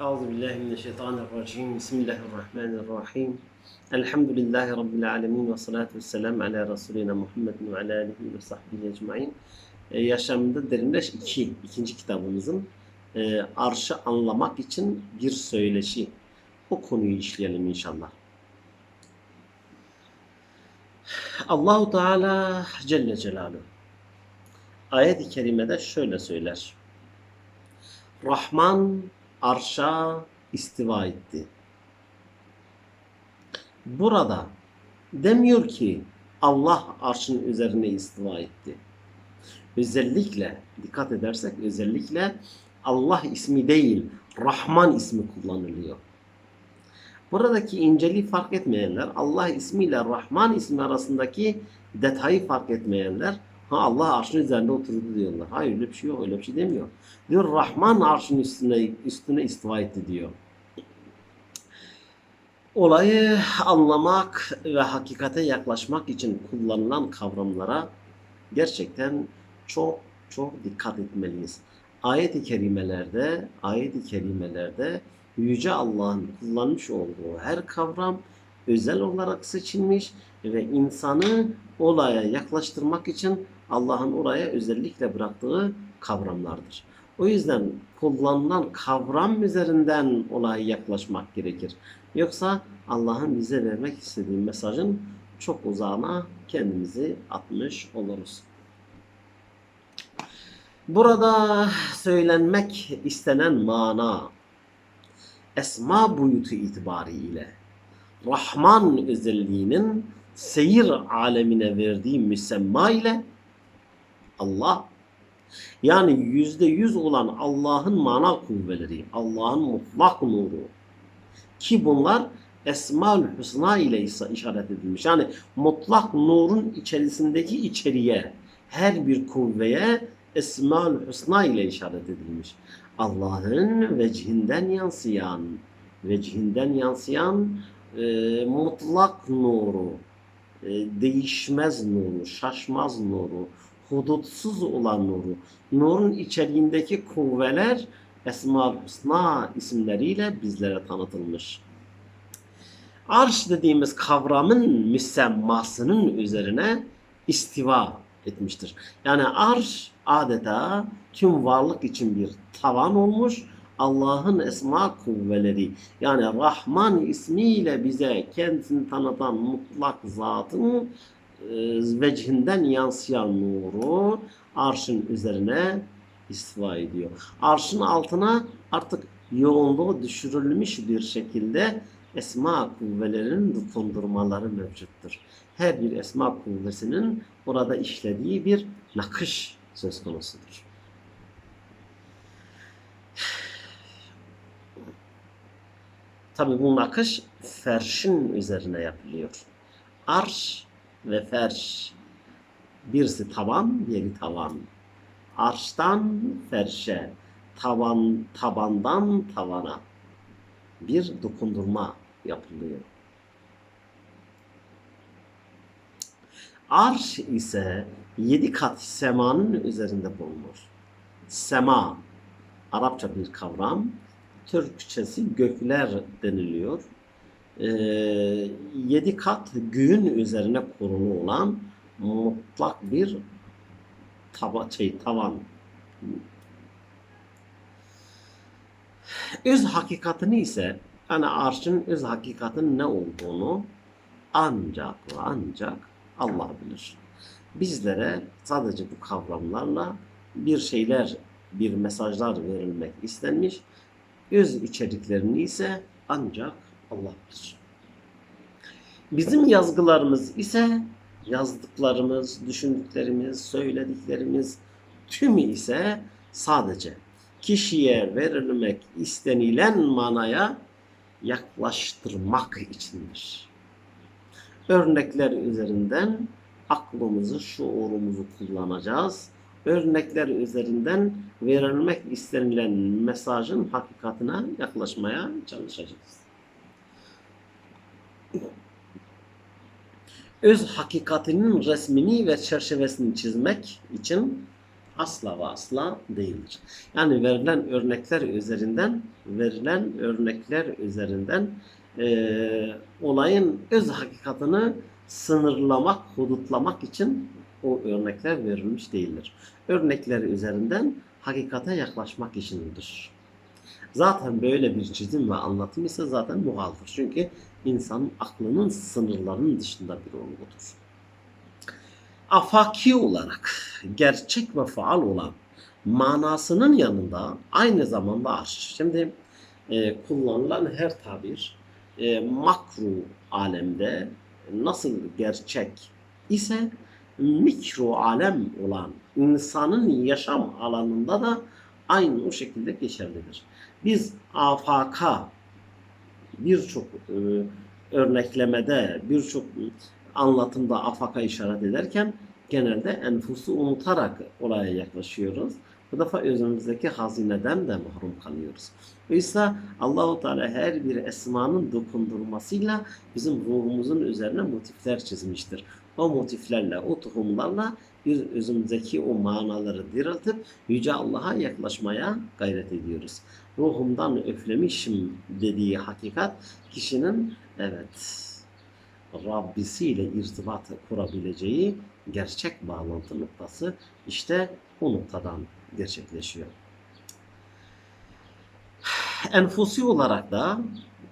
Euzu billahi mineşşeytanirracim. Bismillahirrahmanirrahim. Elhamdülillahi rabbil alamin ve salatu vesselam ala resulina Muhammedin ve ala alihi ve sahbihi ecmaîn. Ee, yaşamında derinleş 2 ikinci kitabımızın e, arşı anlamak için bir söyleşi. O konuyu işleyelim inşallah. Allahu Teala Celle Celaluhu ayet-i kerimede şöyle söyler. Rahman arşa istiva etti. Burada demiyor ki Allah arşın üzerine istiva etti. Özellikle dikkat edersek özellikle Allah ismi değil Rahman ismi kullanılıyor. Buradaki inceliği fark etmeyenler, Allah ismiyle Rahman ismi arasındaki detayı fark etmeyenler Ha Allah arşın üzerinde oturdu diyorlar. Hayır öyle bir şey yok. Öyle bir şey demiyor. Diyor Rahman arşın üstüne üstüne istiva etti diyor. Olayı anlamak ve hakikate yaklaşmak için kullanılan kavramlara gerçekten çok çok dikkat etmeliyiz. Ayet-i kerimelerde, ayet-i kerimelerde Yüce Allah'ın kullanmış olduğu her kavram özel olarak seçilmiş ve insanı olaya yaklaştırmak için Allah'ın oraya özellikle bıraktığı kavramlardır. O yüzden kullanılan kavram üzerinden olaya yaklaşmak gerekir. Yoksa Allah'ın bize vermek istediği mesajın çok uzağına kendimizi atmış oluruz. Burada söylenmek istenen mana esma boyutu itibariyle Rahman özelliğinin seyir alemine verdiği müsemma ile Allah yani yüzde yüz olan Allah'ın mana kuvveleri, Allah'ın mutlak nuru ki bunlar Esma-ül Hüsna ile işaret edilmiş. Yani mutlak nurun içerisindeki içeriye her bir kuvveye Esma-ül Hüsna ile işaret edilmiş. Allah'ın vecihinden yansıyan, vecihinden yansıyan e, mutlak nuru, e, değişmez nuru, şaşmaz nuru, hudutsuz olan nuru, nurun içeriğindeki kuvveler Esma-ül Hüsna isimleriyle bizlere tanıtılmış. Arş dediğimiz kavramın müsemmasının üzerine istiva etmiştir. Yani arş adeta tüm varlık için bir tavan olmuş. Allah'ın esma kuvveleri yani Rahman ismiyle bize kendisini tanıtan mutlak zatın vecihinden yansıyan nuru arşın üzerine istiva ediyor. Arşın altına artık yoğunluğu düşürülmüş bir şekilde esma kuvvelerinin dokundurmaları mevcuttur. Her bir esma kuvvesinin orada işlediği bir nakış söz konusudur. Tabi bu nakış ferşin üzerine yapılıyor. Arş ve ferş. Birisi taban, diğeri tavan. Arştan ferşe, tavan, tabandan tavana bir dokundurma yapılıyor. Arş ise yedi kat semanın üzerinde bulunur. Sema, Arapça bir kavram. Türkçesi gökler deniliyor. Ee, yedi kat göğün üzerine kurulu olan mutlak bir taba, şey, tavan. Öz hakikatini ise yani arşın öz hakikatinin ne olduğunu ancak ve ancak Allah bilir. Bizlere sadece bu kavramlarla bir şeyler, bir mesajlar verilmek istenmiş. Öz içeriklerini ise ancak Allah bilir. Bizim yazgılarımız ise yazdıklarımız, düşündüklerimiz, söylediklerimiz tümü ise sadece kişiye verilmek istenilen manaya yaklaştırmak içindir. Örnekler üzerinden aklımızı, şuurumuzu kullanacağız. Örnekler üzerinden verilmek istenilen mesajın hakikatine yaklaşmaya çalışacağız. Öz hakikatinin resmini ve çerçevesini çizmek için asla ve asla değildir. Yani verilen örnekler üzerinden verilen örnekler üzerinden eee, olayın öz hakikatini sınırlamak, hudutlamak için o örnekler verilmiş değildir. Örnekler üzerinden hakikate yaklaşmak içindir. Zaten böyle bir çizim ve anlatım ise zaten muhaldır. Çünkü insanın aklının sınırlarının dışında bir olgudur. Afaki olarak gerçek ve faal olan manasının yanında aynı zamanda arş. Şimdi e, kullanılan her tabir e, makro alemde nasıl gerçek ise mikro alem olan insanın yaşam alanında da aynı o şekilde geçerlidir. Biz afaka birçok e, örneklemede, birçok anlatımda afaka işaret ederken genelde enfusu unutarak olaya yaklaşıyoruz. Bu defa özümüzdeki hazineden de mahrum kalıyoruz. Oysa Allahu Teala her bir esmanın dokundurmasıyla bizim ruhumuzun üzerine motifler çizmiştir. O motiflerle, o tohumlarla biz özümüzdeki o manaları diriltip Yüce Allah'a yaklaşmaya gayret ediyoruz. Ruhumdan öflemişim dediği hakikat kişinin evet Rabbisiyle irtibat kurabileceği gerçek bağlantı noktası işte o noktadan gerçekleşiyor. Enfusi olarak da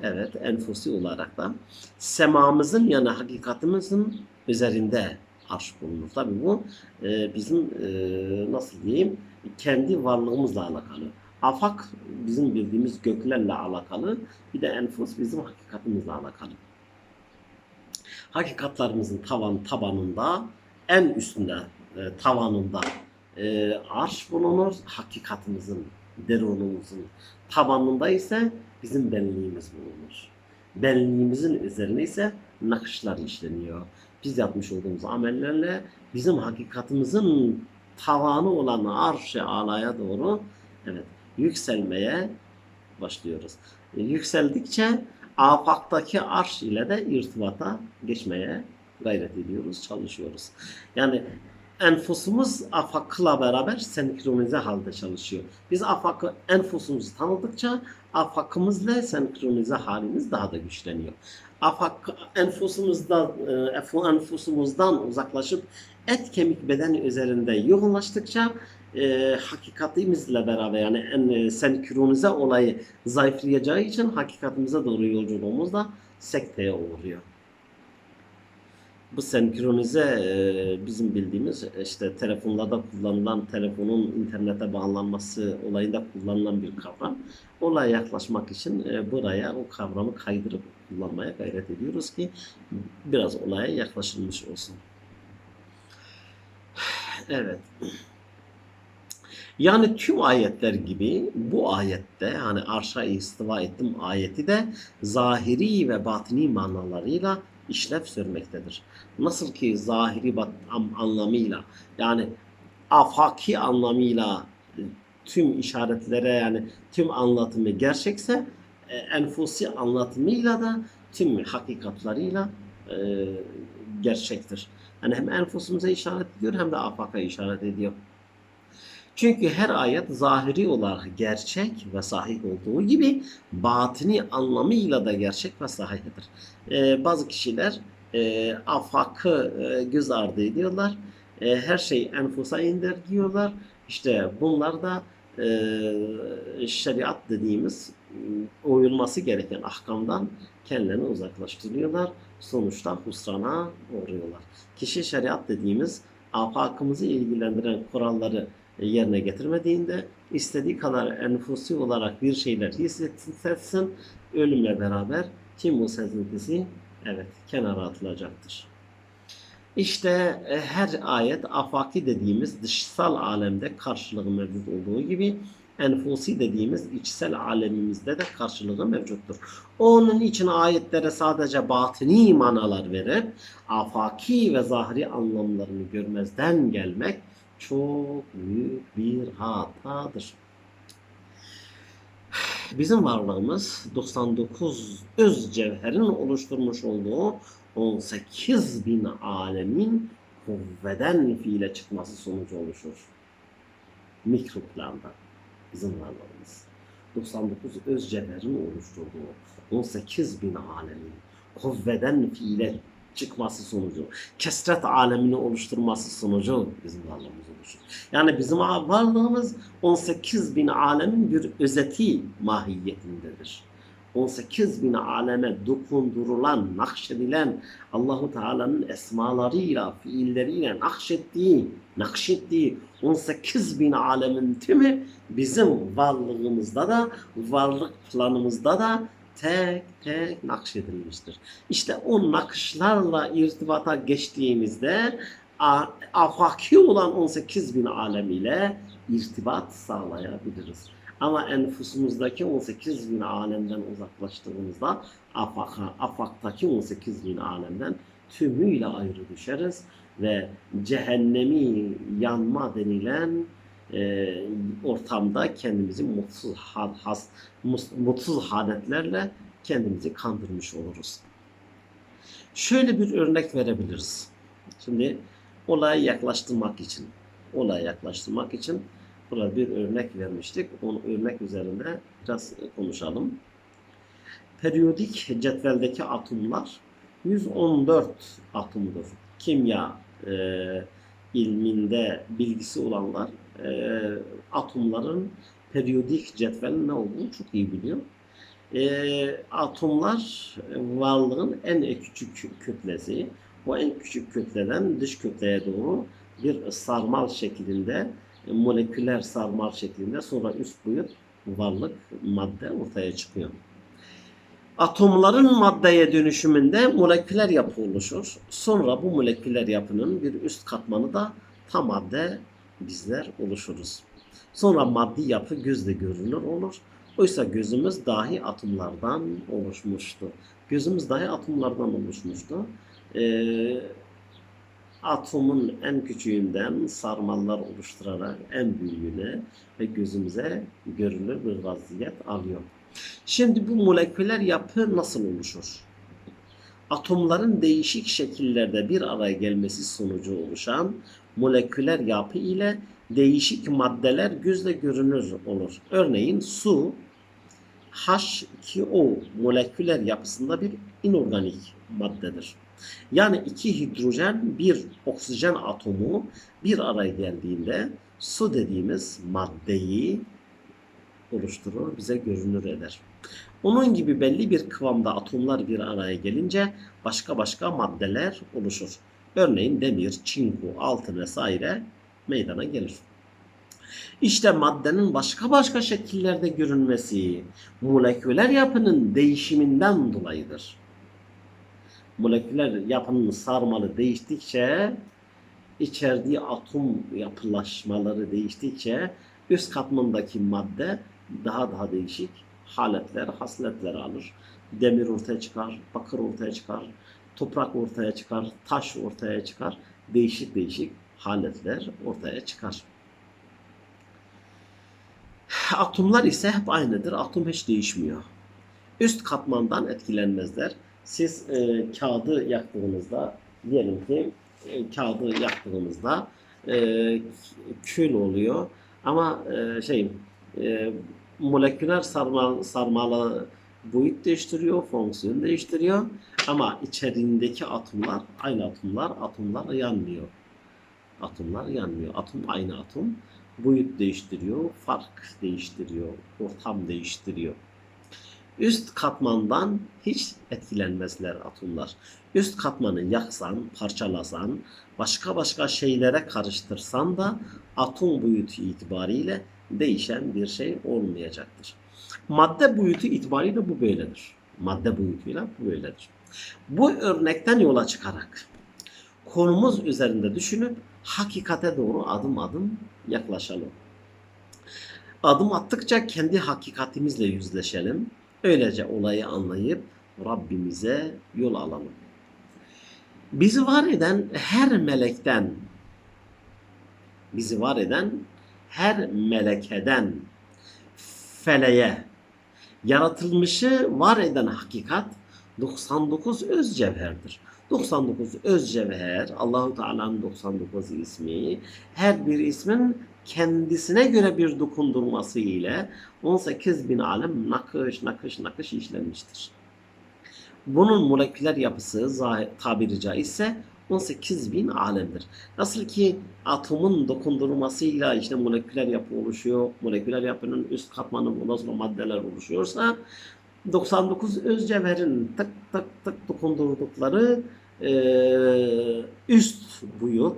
evet enfusi olarak da semamızın yani hakikatimizin üzerinde arş bulunur. Tabi bu e, bizim e, nasıl diyeyim kendi varlığımızla alakalı. Afak bizim bildiğimiz göklerle alakalı. Bir de enfus bizim hakikatimizle alakalı. Hakikatlarımızın tavan tabanında en üstünde e, tavanında e, arş bulunur. Hakikatimizin, derunumuzun tabanında ise bizim benliğimiz bulunur. Benliğimizin üzerine ise nakışlar işleniyor. Biz yapmış olduğumuz amellerle bizim hakikatimizin tavanı olan arş-ı alaya doğru evet yükselmeye başlıyoruz. E, yükseldikçe afaktaki arş ile de irtibata geçmeye gayret ediyoruz, çalışıyoruz. Yani enfusumuz afakla beraber senkronize halde çalışıyor. Biz afakı, enfusumuzu tanıdıkça afakımızla senkronize halimiz daha da güçleniyor. Afak enfusumuzda, e, enfusumuzdan uzaklaşıp et kemik beden üzerinde yoğunlaştıkça e, hakikatimizle beraber yani en e, senkronize olayı zayıflayacağı için hakikatimize doğru yolculuğumuz da sekteye uğruyor. Bu senkronize bizim bildiğimiz işte telefonlarda kullanılan telefonun internete bağlanması olayında kullanılan bir kavram. Olaya yaklaşmak için buraya o kavramı kaydırıp kullanmaya gayret ediyoruz ki biraz olaya yaklaşılmış olsun. Evet. Yani tüm ayetler gibi bu ayette hani arşa istiva ettim ayeti de zahiri ve batini manalarıyla işlev sürmektedir. Nasıl ki zahiri anlamıyla yani afaki anlamıyla e, tüm işaretlere yani tüm anlatımı gerçekse e, enfusi anlatımıyla da tüm hakikatlarıyla e, gerçektir. Yani hem enfusumuza işaret ediyor hem de afaka işaret ediyor. Çünkü her ayet zahiri olarak gerçek ve sahih olduğu gibi batini anlamıyla da gerçek ve sahihdir. Ee, bazı kişiler e, afakı e, göz ardı ediyorlar. E, her şey enfusa indir diyorlar. İşte bunlar da e, şeriat dediğimiz uyulması gereken ahkamdan kendilerini uzaklaştırıyorlar. Sonuçta husrana uğruyorlar. Kişi şeriat dediğimiz afakımızı ilgilendiren kuralları yerine getirmediğinde istediği kadar enfusi olarak bir şeyler hissetsin, ölümle beraber tüm bu sezintisi evet kenara atılacaktır. İşte e, her ayet afaki dediğimiz dışsal alemde karşılığı mevcut olduğu gibi enfusi dediğimiz içsel alemimizde de karşılığı mevcuttur. Onun için ayetlere sadece batini manalar verip afaki ve zahiri anlamlarını görmezden gelmek çok büyük bir hatadır. Bizim varlığımız 99 öz cevherin oluşturmuş olduğu 18 bin alemin kuvveden fiile çıkması sonucu oluşur. mikro planda bizim varlığımız. 99 öz cevherin oluşturduğu 18 bin alemin kuvveden fiile çıkması sonucu, kesret alemini oluşturması sonucu bizim varlığımız oluşur. Yani bizim varlığımız 18 bin alemin bir özeti mahiyetindedir. 18 bin aleme dokundurulan, nakşedilen Allahu Teala'nın esmalarıyla, fiilleriyle nakşettiği, nakşettiği 18 bin alemin tümü bizim varlığımızda da, varlık planımızda da tek tek nakşedilmiştir. İşte o nakışlarla irtibata geçtiğimizde afaki olan 18 bin alem ile irtibat sağlayabiliriz. Ama enfusumuzdaki 18 bin alemden uzaklaştığımızda afaka, afaktaki 18 bin alemden tümüyle ayrı düşeriz ve cehennemi yanma denilen e, ortamda kendimizi mutsuz ha- has, mutsuz haletlerle kendimizi kandırmış oluruz. Şöyle bir örnek verebiliriz. Şimdi olaya yaklaştırmak için, olaya yaklaştırmak için burada bir örnek vermiştik. Onu örnek üzerinde biraz konuşalım. Periyodik cetveldeki atomlar 114 atomdur. Kimya e, ilminde bilgisi olanlar e, atomların periyodik cetvelin ne olduğunu çok iyi biliyor. E, atomlar varlığın en küçük kütlesi. O en küçük kütleden dış kütleye doğru bir sarmal şeklinde, e, moleküler sarmal şeklinde sonra üst boyut varlık madde ortaya çıkıyor. Atomların maddeye dönüşümünde moleküler yapı oluşur. Sonra bu moleküler yapının bir üst katmanı da tam madde bizler oluşuruz. Sonra maddi yapı gözle görünür olur. Oysa gözümüz dahi atomlardan oluşmuştu. Gözümüz dahi atomlardan oluşmuştu. Ee, atomun en küçüğünden sarmallar oluşturarak en büyüğüne ve gözümüze görünür bir vaziyet alıyor. Şimdi bu moleküler yapı nasıl oluşur? Atomların değişik şekillerde bir araya gelmesi sonucu oluşan moleküler yapı ile değişik maddeler gözle görünür olur. Örneğin su H2O moleküler yapısında bir inorganik maddedir. Yani iki hidrojen bir oksijen atomu bir araya geldiğinde su dediğimiz maddeyi oluşturur, bize görünür eder. Onun gibi belli bir kıvamda atomlar bir araya gelince başka başka maddeler oluşur. Örneğin demir, çinko, altın vesaire meydana gelir. İşte maddenin başka başka şekillerde görünmesi moleküler yapının değişiminden dolayıdır. Moleküler yapının sarmalı değiştikçe içerdiği atom yapılaşmaları değiştikçe üst katmandaki madde daha daha değişik haletler, hasletler alır. Demir ortaya çıkar, bakır ortaya çıkar, toprak ortaya çıkar, taş ortaya çıkar. Değişik değişik haletler ortaya çıkar. Atomlar ise hep aynıdır. Atom hiç değişmiyor. Üst katmandan etkilenmezler. Siz e, kağıdı yaktığınızda diyelim ki e, kağıdı yaktığınızda e, kül oluyor ama e, şey e, moleküler sarmal, sarmalı boyut değiştiriyor, fonksiyon değiştiriyor ama içeriğindeki atomlar aynı atomlar, atomlar yanmıyor. Atomlar yanmıyor. Atom aynı atom. Boyut değiştiriyor, fark değiştiriyor, ortam değiştiriyor. Üst katmandan hiç etkilenmezler atomlar. Üst katmanı yaksan, parçalasan, başka başka şeylere karıştırsan da atom boyutu itibariyle değişen bir şey olmayacaktır. Madde boyutu itibariyle bu böyledir. Madde boyutuyla bu böyledir. Bu örnekten yola çıkarak konumuz üzerinde düşünüp hakikate doğru adım adım yaklaşalım. Adım attıkça kendi hakikatimizle yüzleşelim. Öylece olayı anlayıp Rabbimize yol alalım. Bizi var eden her melekten, bizi var eden her melekeden feleğe, yaratılmışı var eden hakikat 99 öz cevherdir. 99 öz cevher, Allahu Teala'nın 99 ismi, her bir ismin kendisine göre bir dokundurması ile 18 bin alem nakış nakış nakış işlenmiştir. Bunun moleküler yapısı tabiri caizse 18 bin alemdir. Nasıl ki atomun dokundurmasıyla işte moleküler yapı oluşuyor, moleküler yapının üst katmanı sonra maddeler oluşuyorsa 99 öz cevherin tık tık tık dokundurdukları eee, üst boyut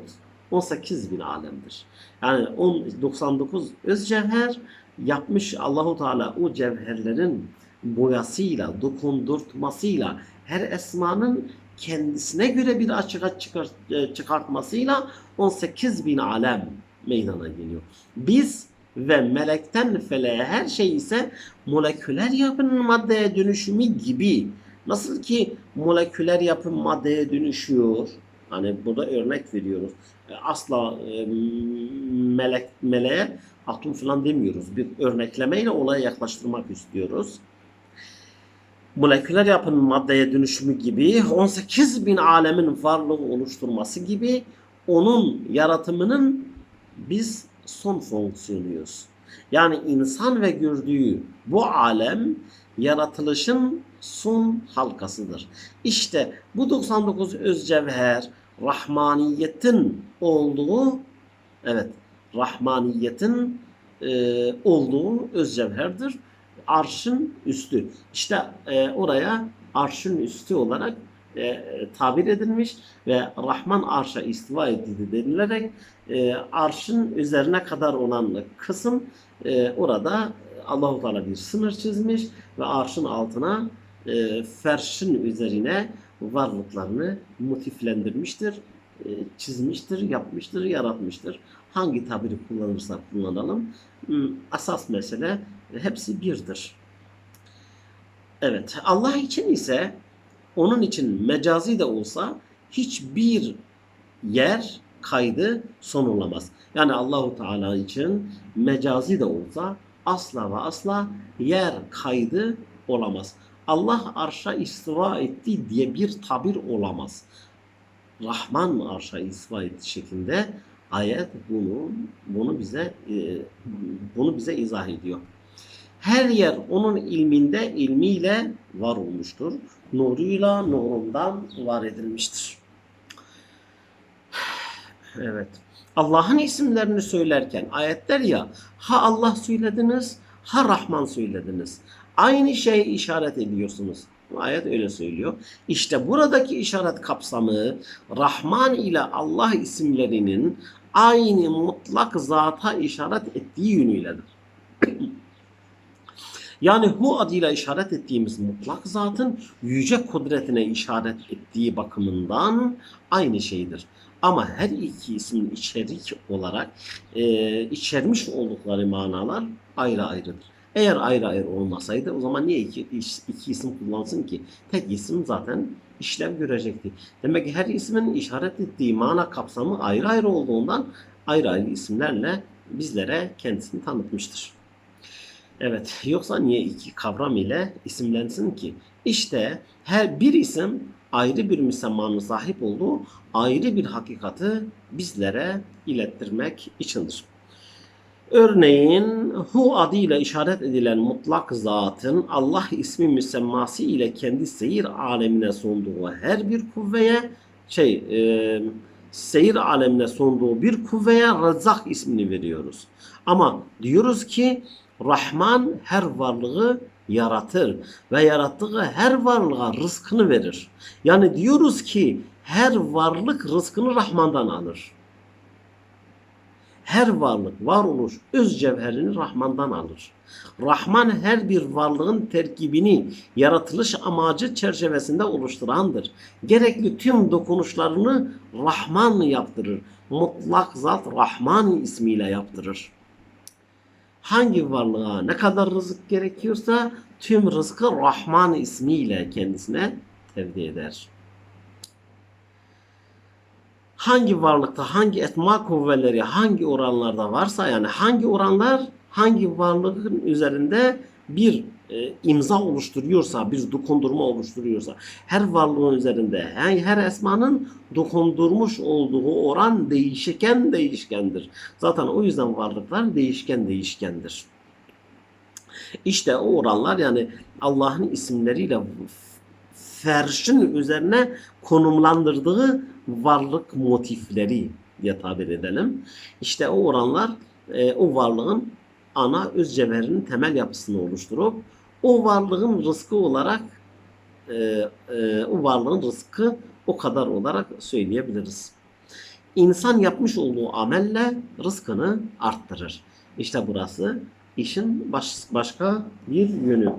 18 bin alemdir. Yani 10, 99 öz cevher yapmış Allahu Teala o cevherlerin boyasıyla, dokundurtmasıyla her esmanın kendisine göre bir açığa çıkar, e, çıkartmasıyla 18 bin alem meydana geliyor. Biz ve melekten feleğe her şey ise moleküler yapının maddeye dönüşümü gibi. Nasıl ki moleküler yapı maddeye dönüşüyor. Hani burada örnek veriyoruz. E, Asla e, melek meleğe atom falan demiyoruz. Bir örneklemeyle olaya yaklaştırmak istiyoruz moleküler yapının maddeye dönüşümü gibi 18 bin alemin varlığı oluşturması gibi onun yaratımının biz son fonksiyonuyuz. Yani insan ve gördüğü bu alem yaratılışın son halkasıdır. İşte bu 99 öz cevher rahmaniyetin olduğu evet rahmaniyetin e, olduğu öz cevherdir arşın üstü. İşte e, oraya arşın üstü olarak e, tabir edilmiş ve Rahman arşa istiva edildi denilerek e, arşın üzerine kadar olan kısım e, orada Allahu Teala bir sınır çizmiş ve arşın altına e, ferşin üzerine varlıklarını motiflendirmiştir, e, çizmiştir, yapmıştır, yaratmıştır. Hangi tabiri kullanırsak kullanalım. Asas mesele hepsi birdir. Evet, Allah için ise onun için mecazi de olsa hiçbir yer kaydı son olamaz. Yani Allahu Teala için mecazi de olsa asla ve asla yer kaydı olamaz. Allah arşa istiva etti diye bir tabir olamaz. Rahman arşa istiva etti şeklinde ayet bunu bunu bize e, bunu bize izah ediyor. Her yer onun ilminde, ilmiyle var olmuştur. Nuruyla nurundan var edilmiştir. Evet. Allah'ın isimlerini söylerken ayetler ya ha Allah söylediniz ha Rahman söylediniz. Aynı şeye işaret ediyorsunuz. Ayet öyle söylüyor. İşte buradaki işaret kapsamı Rahman ile Allah isimlerinin aynı mutlak zata işaret ettiği yönüyledir. Yani hu adıyla işaret ettiğimiz mutlak zatın yüce kudretine işaret ettiği bakımından aynı şeydir. Ama her iki ismin içerik olarak e, içermiş oldukları manalar ayrı ayrıdır. Eğer ayrı ayrı olmasaydı o zaman niye iki, iki isim kullansın ki? Tek isim zaten işlev görecekti. Demek ki her ismin işaret ettiği mana kapsamı ayrı ayrı olduğundan ayrı ayrı isimlerle bizlere kendisini tanıtmıştır. Evet, yoksa niye iki kavram ile isimlensin ki? İşte her bir isim ayrı bir müsemmanın sahip olduğu ayrı bir hakikati bizlere ilettirmek içindir. Örneğin hu adıyla işaret edilen mutlak zatın Allah ismi müsemması ile kendi seyir alemine sunduğu her bir kuvveye şey e, seyir alemine sunduğu bir kuvveye Rezzak ismini veriyoruz. Ama diyoruz ki Rahman her varlığı yaratır ve yarattığı her varlığa rızkını verir. Yani diyoruz ki her varlık rızkını Rahman'dan alır. Her varlık, varoluş, öz cevherini Rahman'dan alır. Rahman her bir varlığın terkibini yaratılış amacı çerçevesinde oluşturandır. Gerekli tüm dokunuşlarını Rahman yaptırır. Mutlak zat Rahman ismiyle yaptırır hangi varlığa ne kadar rızık gerekiyorsa tüm rızkı Rahman ismiyle kendisine tevdi eder. Hangi varlıkta hangi etma kuvveleri hangi oranlarda varsa yani hangi oranlar hangi varlığın üzerinde bir e, imza oluşturuyorsa, bir dokundurma oluşturuyorsa, her varlığın üzerinde her, her esmanın dokundurmuş olduğu oran değişken değişkendir. Zaten o yüzden varlıklar değişken değişkendir. İşte o oranlar yani Allah'ın isimleriyle ferşin üzerine konumlandırdığı varlık motifleri diye tabir edelim. İşte o oranlar e, o varlığın ana öz temel yapısını oluşturup o varlığın rızkı olarak e, e, o varlığın rızkı o kadar olarak söyleyebiliriz. İnsan yapmış olduğu amelle rızkını arttırır. İşte burası işin baş, başka bir yönü.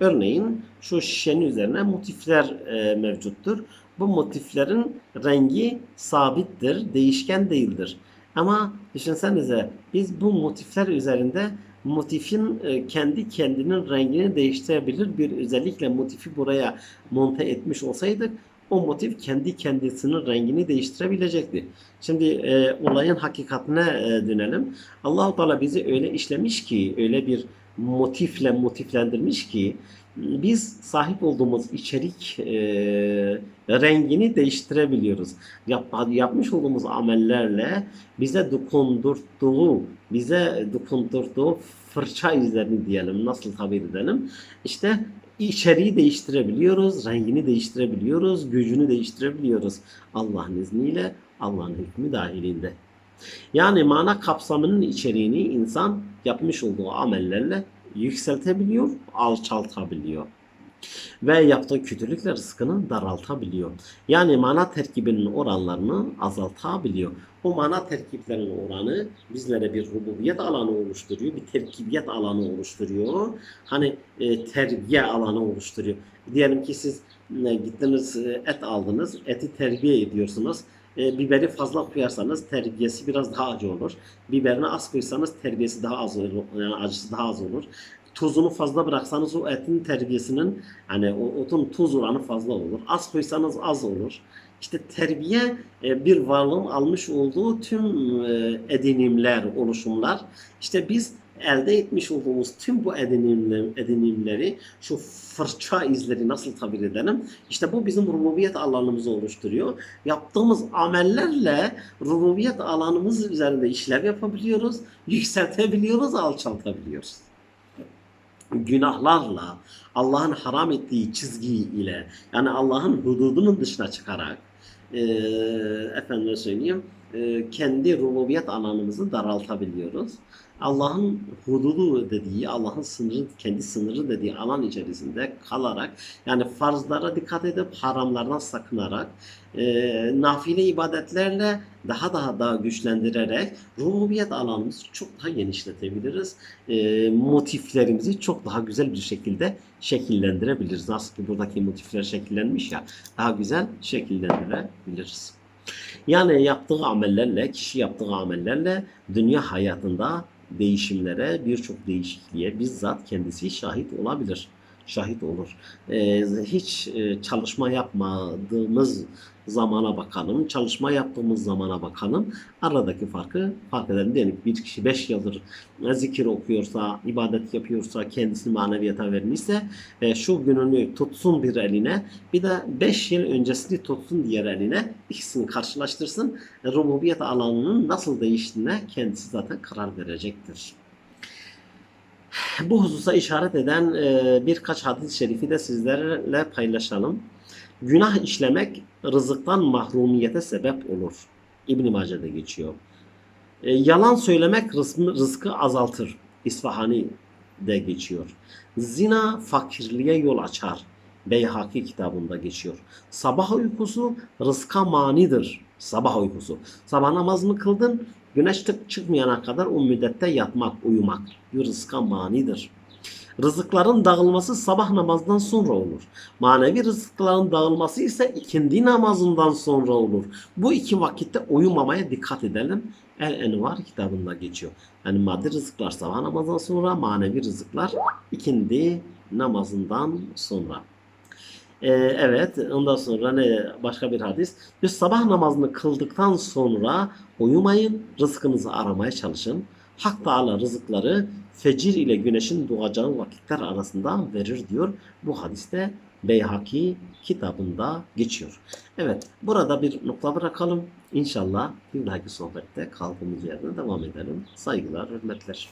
Örneğin şu şişenin üzerine motifler e, mevcuttur. Bu motiflerin rengi sabittir, değişken değildir. Ama düşünsenize biz bu motifler üzerinde motifin e, kendi kendinin rengini değiştirebilir bir özellikle motifi buraya monte etmiş olsaydık o motif kendi kendisinin rengini değiştirebilecekti. Şimdi e, olayın hakikatine e, dönelim. Allahu Teala bizi öyle işlemiş ki, öyle bir motifle motiflendirmiş ki biz sahip olduğumuz içerik e, rengini değiştirebiliyoruz. Yap, yapmış olduğumuz amellerle bize dokundurduğu, bize dokundurduğu fırça izlerini diyelim, nasıl tabir edelim. İşte içeriği değiştirebiliyoruz, rengini değiştirebiliyoruz, gücünü değiştirebiliyoruz. Allah'ın izniyle, Allah'ın hükmü dahilinde. Yani mana kapsamının içeriğini insan yapmış olduğu amellerle yükseltebiliyor, alçaltabiliyor. Ve yaptığı kötülükle rızkını daraltabiliyor. Yani mana terkibinin oranlarını azaltabiliyor. O mana terkiplerinin oranı bizlere bir rububiyet alanı oluşturuyor, bir terkibiyet alanı oluşturuyor. Hani e, terbiye alanı oluşturuyor. Diyelim ki siz e, gittiniz e, et aldınız, eti terbiye ediyorsunuz. E, biberi fazla koyarsanız terbiyesi biraz daha acı olur. Biberini az koysanız terbiyesi daha az olur. Yani acısı daha az olur. Tuzunu fazla bıraksanız o etin terbiyesinin hani o otun tuz oranı fazla olur. Az koysanız az olur. İşte terbiye e, bir varlığın almış olduğu tüm e, edinimler, oluşumlar. İşte biz elde etmiş olduğumuz tüm bu edinimler, edinimleri, şu fırça izleri nasıl tabir edelim? İşte bu bizim rububiyet alanımızı oluşturuyor. Yaptığımız amellerle rububiyet alanımız üzerinde işlev yapabiliyoruz, yükseltebiliyoruz, alçaltabiliyoruz. Günahlarla, Allah'ın haram ettiği çizgi ile, yani Allah'ın hududunun dışına çıkarak, e, efendim söyleyeyim, e, kendi rububiyet alanımızı daraltabiliyoruz. Allah'ın hududu dediği, Allah'ın sınırı, kendi sınırı dediği alan içerisinde kalarak, yani farzlara dikkat edip haramlardan sakınarak, e, nafile ibadetlerle daha daha daha güçlendirerek rububiyet alanımızı çok daha genişletebiliriz. E, motiflerimizi çok daha güzel bir şekilde şekillendirebiliriz. Nasıl ki buradaki motifler şekillenmiş ya, daha güzel şekillendirebiliriz. Yani yaptığı amellerle, kişi yaptığı amellerle dünya hayatında değişimlere, birçok değişikliğe bizzat kendisi şahit olabilir. Şahit olur. Ee, hiç e, çalışma yapmadığımız zamana bakalım, çalışma yaptığımız zamana bakalım. Aradaki farkı fark edelim. Diyelim bir kişi 5 yıldır zikir okuyorsa, ibadet yapıyorsa, kendisini maneviyata vermişse e, şu gününü tutsun bir eline, bir de 5 yıl öncesini tutsun diğer eline, ikisini karşılaştırsın. Rububiyet alanının nasıl değiştiğine kendisi zaten karar verecektir. Bu hususa işaret eden e, birkaç hadis-i şerifi de sizlerle paylaşalım. Günah işlemek rızıktan mahrumiyete sebep olur. İbn-i Mace'de geçiyor. E, yalan söylemek rızkı, rızkı azaltır. İsfahani de geçiyor. Zina fakirliğe yol açar. Beyhaki kitabında geçiyor. Sabah uykusu rızka manidir. Sabah uykusu. Sabah namazını kıldın, güneş çıkmayana kadar o müddette yatmak, uyumak rızka manidir. Rızıkların dağılması sabah namazından sonra olur. Manevi rızıkların dağılması ise ikindi namazından sonra olur. Bu iki vakitte uyumamaya dikkat edelim. El Envar kitabında geçiyor. Yani maddi rızıklar sabah namazından sonra, manevi rızıklar ikindi namazından sonra. Ee, evet, ondan sonra ne başka bir hadis. Bir sabah namazını kıldıktan sonra uyumayın, rızkınızı aramaya çalışın. Hak Teala rızıkları fecir ile güneşin doğacağı vakitler arasında verir diyor. Bu hadiste Beyhaki kitabında geçiyor. Evet, burada bir nokta bırakalım. İnşallah bir dahaki sohbette kaldığımız yerden devam edelim. Saygılar, hürmetler.